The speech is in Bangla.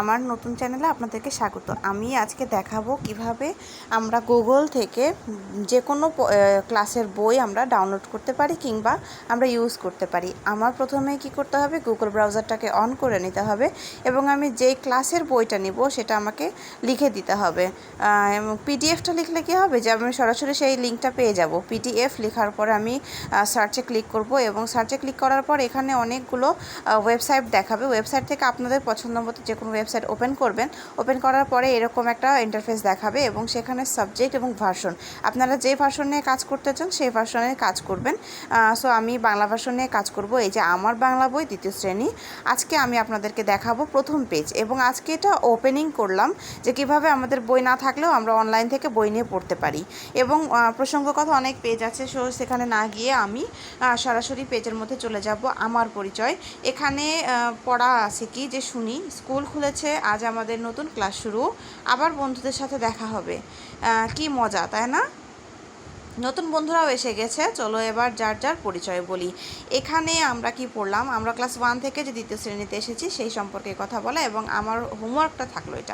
আমার নতুন চ্যানেলে আপনাদেরকে স্বাগত। আমি আজকে দেখাবো কীভাবে আমরা গুগল থেকে যে কোনো ক্লাসের বই আমরা ডাউনলোড করতে পারি কিংবা আমরা ইউজ করতে পারি। আমার প্রথমে কি করতে হবে? গুগল ব্রাউজারটাকে অন করে নিতে হবে এবং আমি যেই ক্লাসের বইটা নিব সেটা আমাকে লিখে দিতে হবে। পিডিএফটা লিখলে কি হবে? যে আমি সরাসরি সেই লিঙ্কটা পেয়ে যাব। পিডিএফ লেখার পর আমি সার্চে ক্লিক করব এবং সার্চে ক্লিক করার পর এখানে অনেকগুলো ওয়েবসাইট দেখাবে। ওয়েবসাইট থেকে আপনাদের পছন্দ মতো যে কোনো ওয়েবসাইট ওপেন করবেন। ওপেন করার পরে এরকম একটা ইন্টারফেস দেখাবে এবং সেখানে সাবজেক্ট এবং ভার্সন আপনারা যে ভার্সন নিয়ে কাজ করতে চান সেই ভার্সনে কাজ করবেন। সো আমি বাংলা ভার্সন নিয়ে কাজ করব। এই যে আমার বাংলা বই দ্বিতীয় শ্রেণি। আজকে আমি আপনাদেরকে দেখাবো প্রথম পেজ এবং আজকে এটা ওপেনিং করলাম যে কীভাবে আমাদের বই না থাকলেও আমরা অনলাইন থেকে বই নিয়ে পড়তে পারি। এবং আহ, প্রসঙ্গগত অনেক পেজ আছে সো সেখানে না গিয়ে আমি সরাসরি পেজের মধ্যে চলে যাব। আমার পরিচয়। এখানে পড়া আছে কি? যে শুনি স্কুল খুলেছে আজ আমাদের নতুন ক্লাস শুরু। আবার বন্ধুদের সাথে দেখা হবে। কি মজা, তাই না? নতুন বন্ধুরাও এসে গেছে। চলো এবার যার যার পরিচয় বলি। এখানে আমরা কি পড়লাম? আমরা ক্লাস ওয়ান থেকে যে দ্বিতীয় শ্রেণীতে এসেছি, সেই সম্পর্কে কথা বলা এবং আমার হোমওয়ার্কটা থাকল এটা।